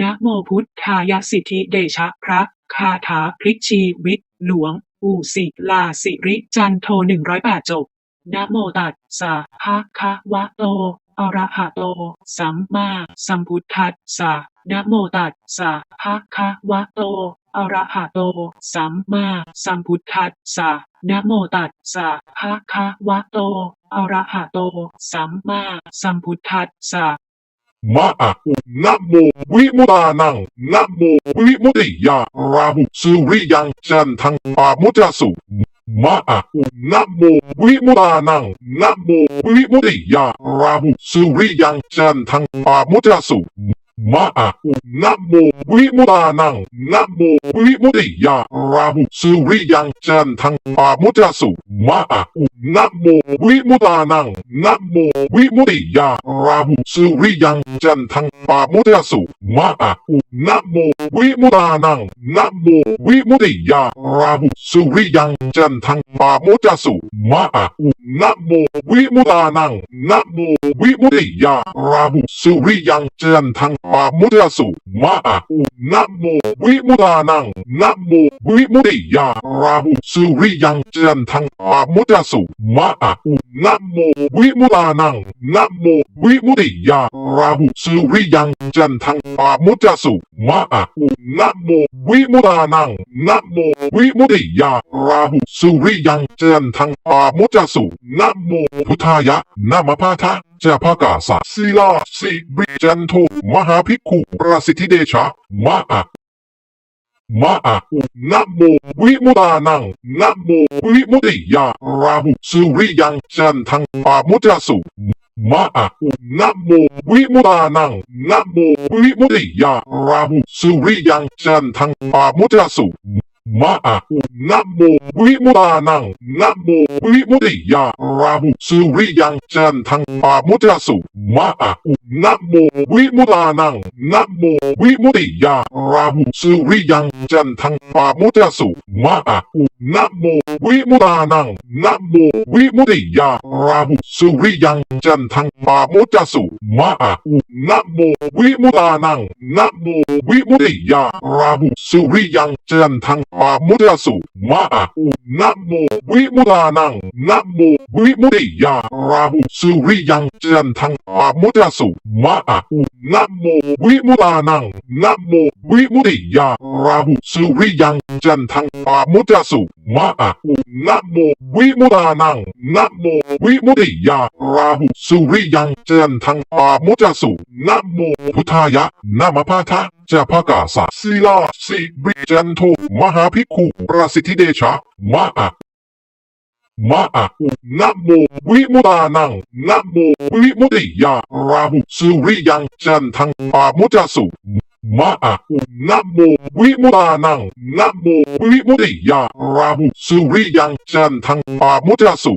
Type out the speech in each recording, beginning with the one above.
นะโมพุทธายสิทธิเดชะพระคาถาพลิกชีวิต หลวงปู่ศิลาสิริจันโทหนึ่งร้อยแปดจบนะโมตัสสะภะคะวะโตอระหะโต สัมมาสัมพุทธัสสะนะโมตัสสะภะคะวะโตอระหะโต สัมมาสัมพุทธัสสะนะโมตัสสะภะคะวะโตอระหะโต สัมมาสัมพุทธัสสะ มะอะอุนะโมวิมุตานังนะโมวิมุติยาราหุสุริยังจันทังปามุจสุมะอะอุนะโมวิมุตานังนะโมวิมุติยาราหุสุริยังจันทังปามุจจสุ มะอะอุนะโมวิมุตานังนะโมวิมุติยาราหุสุริยังจันทังปามุจสุมะอะอุนะโมวิมุตานังนะโมวิมุติยาราหุสุริยังจันทังปามุจสุมะอะอุนะโมวิมุตานังนะโมวิมุติยาราหุสุริยังจันทังปามุจสุมะอะอุนะโมวิมุตานังนะโมวิมุตติยาราหุสุริยังจันทังปามุจจสุมาอุนะโมวิมุตานังนะโมวิมุตติยาราหุสุริยังจันทังปามุจจสุมาอุนะโมวิมุตานังนะโมวิมุตติยาราหุสุริยังจันทังปามุจจสุ มะอะอุนะโมวิมุตานังนะโมวิมุติยาราหุสุริยังเจนทังปามุจสุนะโมพุทธายะนะมะพาทะจะพากาสะศิลาสิบริจันโทมหาภิกขุประสิทธิเดชะมะอะมะอะอุนะโมวิมุตานังนะโมวิมุติยาราหุสุริยังจันทังปามุจสุ มะอะอุนะโมวิมุตานังนะโมวิมุติยาราหุสุริยังจันทังปามุจจสุ มะอะอุนะโมวิมุตานังนะโมวิมุติยาราหุสุริยังจันทังปามุจจสุมะอะอุนะโมวิมุตานังนะโมวิมุติยาราหุสุริยังจันทังปามุจจสุมะอะอุนะโมวิมุตานังนะโมวิมุติยาราหุสุริยังจันทังปามุจจสุมะอะอุนะโมวิมุตานังนะโมวิมุตติยาราหุสุริยังจันทังอามุจจสุมาอะอุนะโมวิมุตานังนะโมวิมุติยาราหุสุริยังจันทังอามุจจสุมาอะอุนะโมวิมุตานังนะโมวิมุติยาราหุสุริยังจันทังอามุจจสุ มะอะอุนะโมวิมุตานังนะโมวิมุตติยาราหุสุริยังเจนทังปามุจสุนะโมพุทธายะนะมะพาทะจะพากาสะศิลาสิบริจันโทมหาภิกขุประสิทธิเดชะมะอะมะอะอุนะโมวิมุตานังนะโมวิมุตติยาราหุสุริยังเจนทังปามุจสุ มะอะอุนะโมวิมุตานังนะโมวิมุติยาราหุสุริยังจันทังปามุจจสุ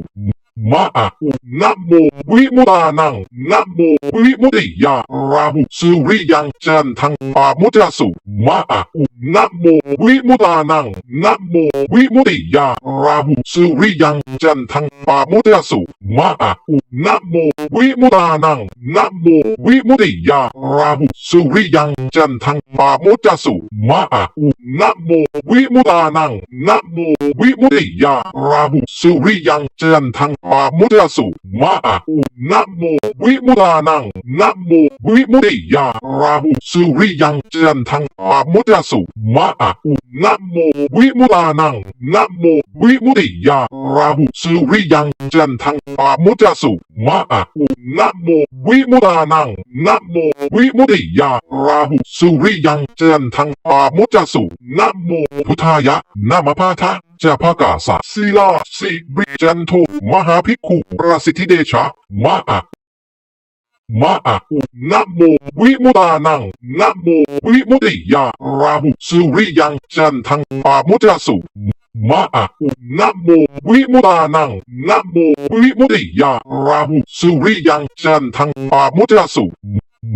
มะอะอุนะโมวิมุตานังนะโมวิมุติยาราหุสุริยังจันทังปามุจจสุมะอะอุนะโมวิมุตานังนะโมวิมุติยาราหุสุริยังจันทังปามุจจสุมะอะอุนะโมวิมุตานังนะโมวิมุติยาราหุสุริยังจันทังปามุจจสุมะอะอุนะโมวิมุตานังนะโมวิมุตติยาราหุสุริยังจันทังปามุจจสุมะอะอุนะโมวิมุตานังนะโมวิมุติยาราหุสุริยังจันทังปามุจจสุมะอะอุนะโมวิมุตานังนะโมวิมุติยาราหุสุริยังจันทังปามุจจสุมะอะอุนะโมวิมุตานังนะโมวิมุติยาราหุสุริยังจันทังปามุจจสุนะโมพุทธายะนะมะพาทะ จะพากาสะศิลาสิบิจันโทมหาภิกขุประสิทธิเดชะมะอะมะอะอุนะโมวิมุตานังนะโมวิมุติยาราหุสุริยังจันทังปามุจจสุมะอะอุนะโมวิมุตานังนะโมวิมุตติยาราหุสุริยังจันทังปามุจจสุ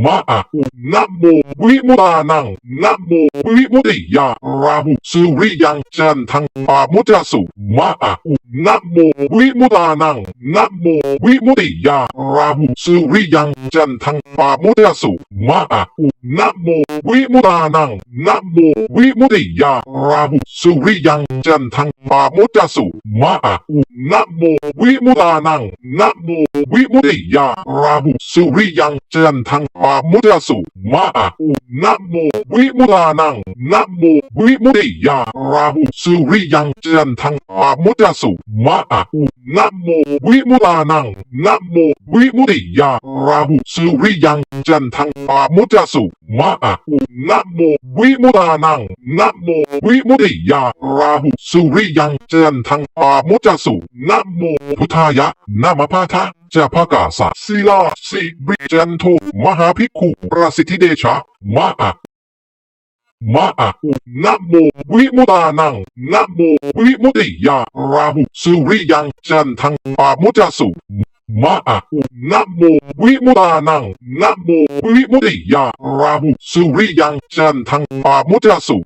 มะอะอุนะโมวิมุตานังนะโมวิมุติยาราหุสุริยังจันทังปามุจจสุมะอะอุนะโมวิมุตานังนะโมวิมุติยาราหุสุริยังจันทังปามุจจสุมะอะอุนะโมวิมุตานังนะโมวิมุติยาราหุสุริยังจันทังปามุจจสุมะอะอุนะโมวิมุตานังนะโมวิมุตติยาราหุสุริยังจันทังปามุจสุมะอะอุนะโมวิมุตานังนะโมวิมุติยาราหุสุริยังจันทังปามุจสุมะอะอุนะโมวิมุตานังนะโมวิมุติยาราหุสุริยังจันทังปามุจสุมะอะอุนะโมวิมุตานังนะโมวิมุติยาราหุสุริยังจันทังปามุจสุนะโมพุทธายะนามพาทะ จะพากาสะศิลาสิบริจันโทมหาภิกขุประสิทธิเดชะ มะอะมะอะอุนะโมวิมุตานังนะโมวิมุติยาราหุสุริยังจันทังปามุจสุมะอะอุนะโมวิมุตานังนะโมวิมุติยาราหุสุริยังจันทังปามุจจสุ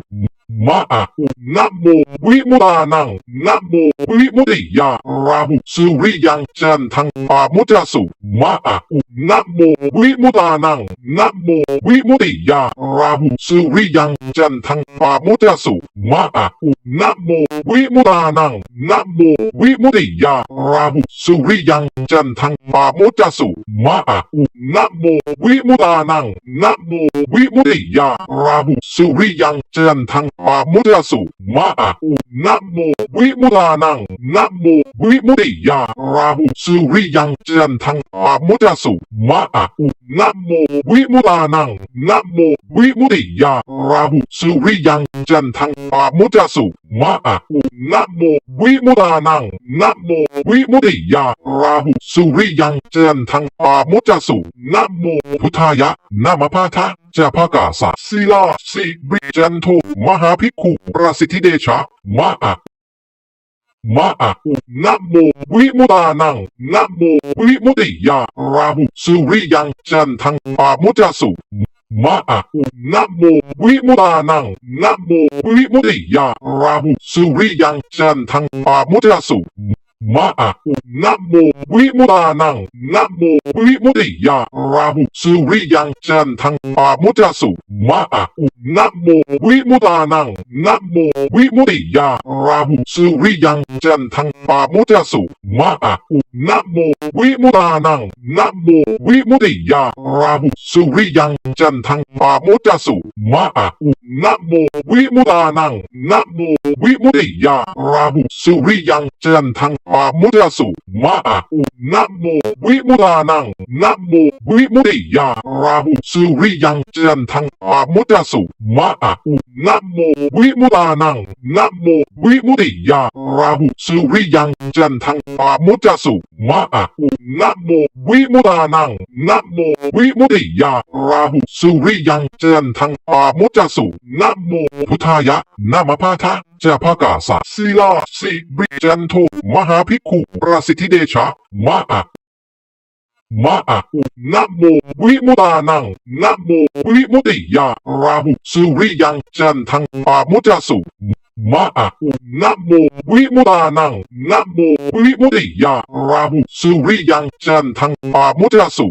มะอะอุนะโมวิมุตานังนะโมวิมุติยาราหุสุริยังจันทังปามุจจสุมะอะอุนะโมวิมุตานังนะโมวิมุติยาราหุสุริยังจันทังปามุจจสุมะอะอุนะโมวิมุตานังนะโมวิมุติยาราหุสุริยังจันทังปามุจจสุมะอะอุนะโมวิมุตานังนะโมวิมุตติยาราหุสุริยังจันทังปามุจจสุมาอะอุนะโมวิมุตานังนะโมวิมุติยาราหุสุริยังจันทังปามุจจสุมาอะอุนะโมวิมุตานังนะโมวิมุติยาราหุสุริยังจันทังปามุจจสุ มะอะอุนะโมวิมุตานังนะโมวิมุตติยาราหุสุริยังเจนทังปามุจจสุนะโมพุทธายะนามพาทะจะพากาสะศิลาสิบริจันโทมหาภิกขุประสิทธิเดชะมะอะมะอะอุนะโมวิมุตานังนะโมวิมุตติยาราหุสุริยังเจนทังปามุจจสุ มะอะอุนะโมวิมุตานังนะโมวิมุติยาราหุสุริยังจันทังปามุตยสุ มะอะอุนะโมวิมุตานังนะโมวิมุติยาราหุสุริยังจันทังปามุจสุมะอะอุนะโมวิมุตานังนะโมวิมุติยาราหุสุริยังจันทังปามุจสุมะอะอุนะโมวิมุตานังนะโมวิมุติยาราหุสุริยังจันทังปามุจสุมะอะอุนะโมวิมุตานังนะโมวิมุตติยาราหุสุริยังจันทังปามุจจสุมาอะอุนะโมวิมุตานังนะโมวิมุติยาราหุสุริยังจันทังปามุจจสุมาอะอุนะโมวิมุตานังนะโมวิมุติยาราหุสุริยังจันทังปามุจจสุ มะอะอุนะโมวิมุตานังนะโมวิมุติยาราหุสุริยังเจนทังปามุจจสุนะโมพุทธายะนามพาทะจะพากาสะศิลาสิบริจันโทมหาภิกขุประสิทธิเดชะมะอะมะอะอุนะโมวิมุตานังนะโมวิมุตติยาราหุสุริยังจันทังปามุจจสุ มะอะอุนะโมวิมุตานังนะโมวิมุติยาราหุสุริยังจันทังปามุจจสุ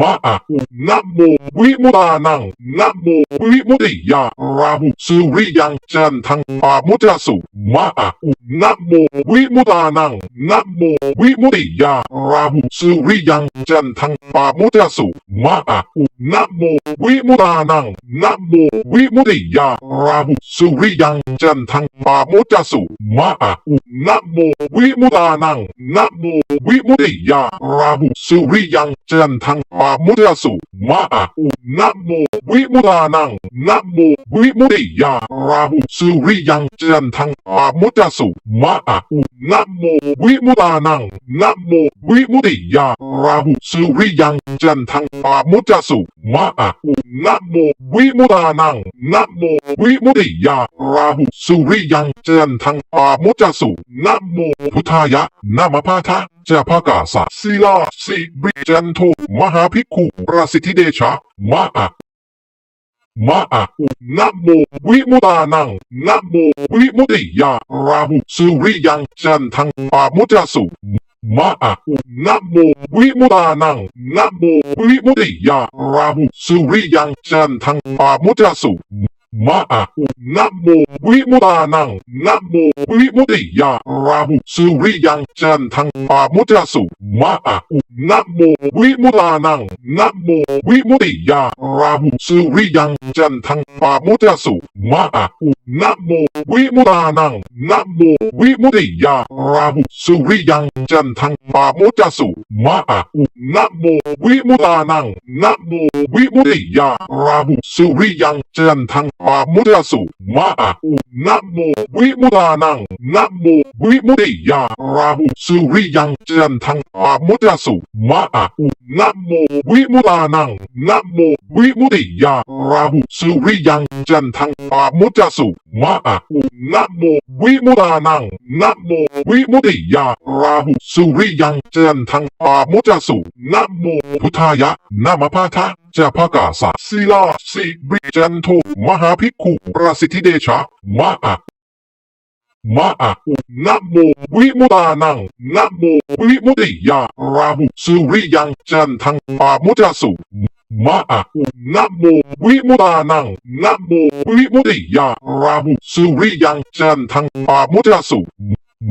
มะอะอุนะโมวิมุตานังนะโมวิมุติยาราหุสุริยังจันทังปามุจจสุมะอะอุนะโมวิมุตานังนะโมวิมุติยาราหุสุริยังจันทังปามุจจสุมะอะอุนะโมวิมุตานังนะโมวิมุติยาราหุสุริยังจันทังปามุจจสุมะอะอุนะโมวิมุตานังนะโมวิมุตติยาราหุสุริยังจันทังปามุจจสุมะอะอุนะโมวิมุตานังนะโมวิมุติยาราหุสุริยังจันทังปามุจจสุมะอะอุนะโมวิมุตานังนะโมวิมุติยาราหุสุริยังจันทังปามุจจสุมะอะอุนะโมวิมุตานังนะโมวิมุติยาราหุสุริยังจันทังปามุจจสุนะโมพุทธายะนามพาทะจะพากาสะศิลาสิบริจันโท มหาภิกขุประสิทธิเดชะ มะอะมะอะนะโมวิมุตานังนะโมวิมุติยาราหุสุริยังจันทังปามุจจสุมะอะนะโมวิมุตานังนะโมวิมุตติยาราหุสุริยังจันทังปามุจจสุ มะอะนะโมวิมุตานังนะโมวิมุติยาราหุสุริยังจันทังปามุจจสุมะอะนะโมวิมุตานังนะโมวิมุตติยาราหุสุริยังจันทังปามุจจสุ มาอุนะโมวิมุตตานังนะโมวิมุติยาราหุสุริยังจันทังปามุจสุมาอุนะโมวิมุตตานังนะโมวิมุติยาราหุสุริยังจันทังปามุจสุมาอุ นะโมวิมุตตานังนะโมวิมุตติยาราหุสุริยังจันทังปามุจสุมะอะนะโมวิมุตตานังนะโมวิมุตติยาราหุสุริยังจันทังปามุจจสุ มะอะนะโมวิมุตานังนะโมวิมุติยาราหุสุริยังเจนทังปามุจสุนะโมพุทธายะนามพาทะจะพากาสะศิลาสิริจันโทมหาภิกขุประสิทธิเดชะมะอะมะอะนะโมวิมุตานังนะโมวิมุติยาราหุสุริยังเจนทังปามุจสุ มะอะนะโมวิมุตตานังนะโมวิมุตติยาราหุสุริยังจันทังปามุจจสุ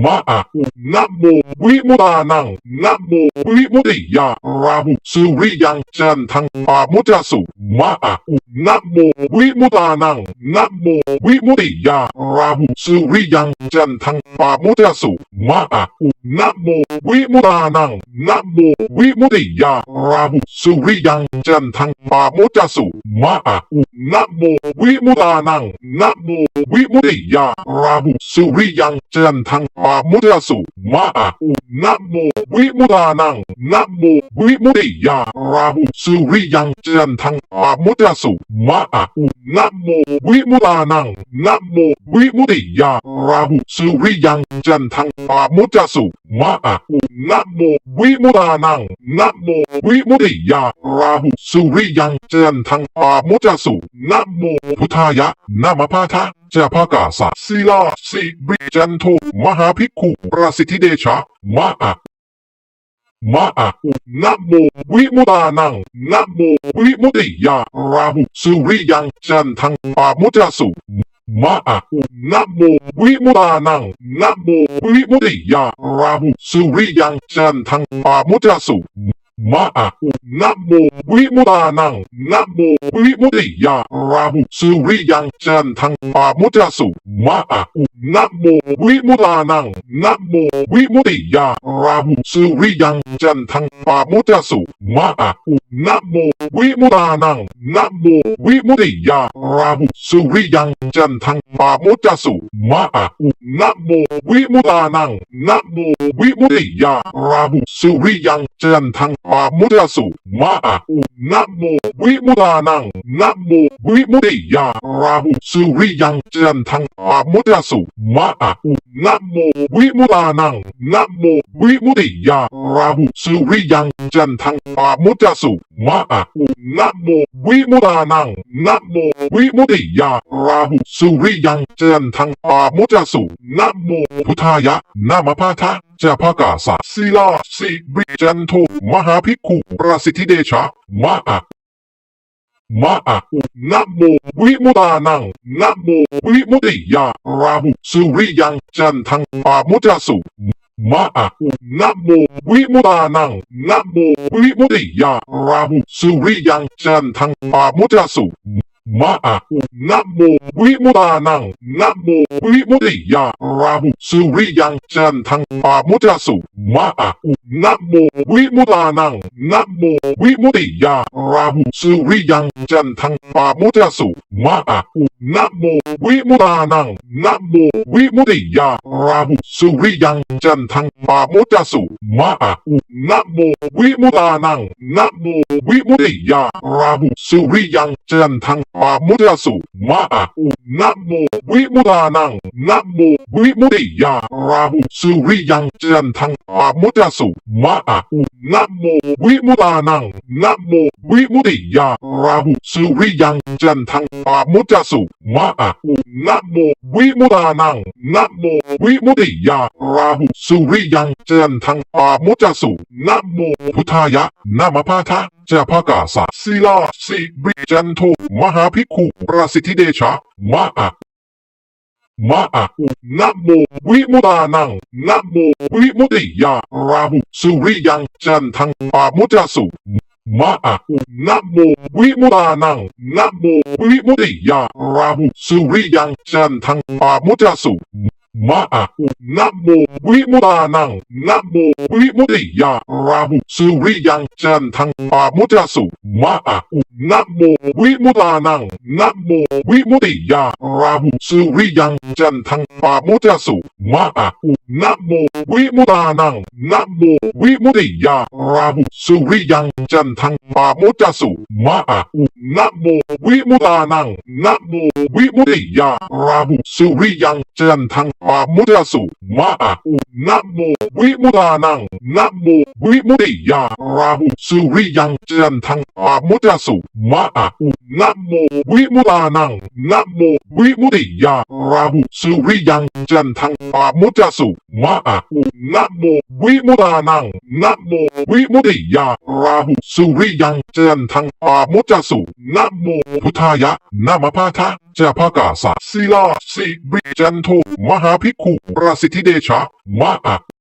มะอะนะโมวิมุตตานังนะโมวิมุตติยาราหุสุริยังจันทังปามุจจสุมะอะนะโมวิมุตตานังนะโมวิมุตติยาราหุสุริยังจันทังปามุจจสุมะอะนะโมวิมุตตานังนะโมวิมุตติยาราหุสุริยังจันทังปามุจจสุมะอะนะโมวิมุตตานังนะโมวิมุตติยาราหุสุริยังจันทังปามุจจสุมะอะนะโมวิมุตานังนะโมวิมุติยาราหุสุริยังเจนทังปามุจจสุมะอะนะโมวิมุตานังนะโมวิมุติยาราหุสุริยังเจนทังปามุจจสุมะอะนะโมวิมุตานังนะโมวิมุติยาราหุสุริยังเจนทังปามุจจสุนะโมพุทธายะนามพาทะจะพากาสะศิลาสิริจันโทมหาภิกขุประสิทธิเดชะ มะอะมะอะนะโมวิมุตานังนะโมวิมุติยาราหุสุริยังจันทังปามุจจสุมะอะนะโมวิมุตานังนะโมวิมุติยาราหุสุริยังจันทังปามุจจสุ มะอะนะโมวิมุตานังนะโมวิมุติยาราหุสุริยังจันทังปามุจสุมะอะนะโมวิมุตานังนะโมวิมุติยาราหุสุริยังจันทังปามุจสุมะอะนะโมวิมุตานังนะโมวิมุติยาราหุสุริยังจันทังปามุจสุมะอะนะโมวิมุตานังนะโมวิมุตติยาราหุสุริยังจันทังปามุจจสุมาอุนะโมวิมุตานังนะโมวิมุติยาราหุสุริยังจันทังปามุจจสุมาอุนะโมวิมุตานังนะโมวิมุติยาราหุสุริยังจันทังปามุจจสุมะอะนะโมวิมุตตานังนะโมวิมุตติยาราหุสุริยังเจนทังปามุจสุนะโมพุทธายะนามพาทะจะพากาสะศิลาสิริจันโทมหาภิกขุประสิทธิเดชะมะอะมะอะนะโมวิมุตตานังนะโมวิมุตติยาราหุสุริยังจันทังปามุจสุ มะอะนะโมวิมุตตานังนะโมวิมุติยาราหุสุริยังจันทังปามุจสุมะอะนะโมวิมุตตานังนะโมวิมุติยาราหุสุริยังจันทังปามุจสุมะอะนะโมวิมุตตานังนะโมวิมุติยาราหุสุริยังจันทังปามุจสุมะอะนะโมวิมุตตานังนะโมวิมุตติยาราหุสุริยัง จันทังปาโมจจสุมาอะอุนะโมวิมุตานังนะโมวิมุติยาราหุสุริยังจันทังปาโมจจสุมาอะอุนะโมวิมุตานังนะโมวิมุติยาราหุสุริยังจันทังปาโมจจสุมาอะอุนะโมวิมุตานังนะโมวิมุติยาราหุสุริยังจันทังปาโมจจสุ มาอะอุนะโมวิมุตตานังนะโมวิมุตติยาราหุสุริยังเจนทังปามุจสุนะโมพุทธายะนามาพาทะจะพากาสะศิลาสิบริจันโทมหาภิกขุประสิทธิเดชะมาอะมาอะอุนะโมวิมุตตานังนะโมวิมุตติยาราหุสุริยังเจนทังปามุจสุ มะอะอุนะโมวิมุตตานังนะโมวิมุติยาราหุสุริยังจันทังปามุจจสุ มะอะอุนะโมวิมุตานังนะโมวิมุติยาราหุสุริยังจันทังปามุจสุมะอะอุนะโมวิมุตานังนะโมวิมุติยาราหุสุริยังจันทังปามุจสุมะอะอุนะโมวิมุตานังนะโมวิมุติยาราหุสุริยังจันทังปามุจสุมะอะอุนะโมวิมุตานังนะโมวิมุติยาราหุสุริยังจันทังปามุจจสุมะอะอุนะโมวิมุตานังนะโมวิมุติยาราหุสุริยังจันทังปามุจจสุมะอะอุนะโมวิมุตานังนะโมวิมุติยาราหุสุริยังจันทังปามุจจสุมะอะอุนะโมวิมุตานังนะโมวิมุติยาราหุสุริยังจันทังปามุจจสุนะโมพุทธายะนามพาทะ จะพากาสะศิลาสิบริจันโทมหาภิกขุประสิทธิเดชะ มะอะ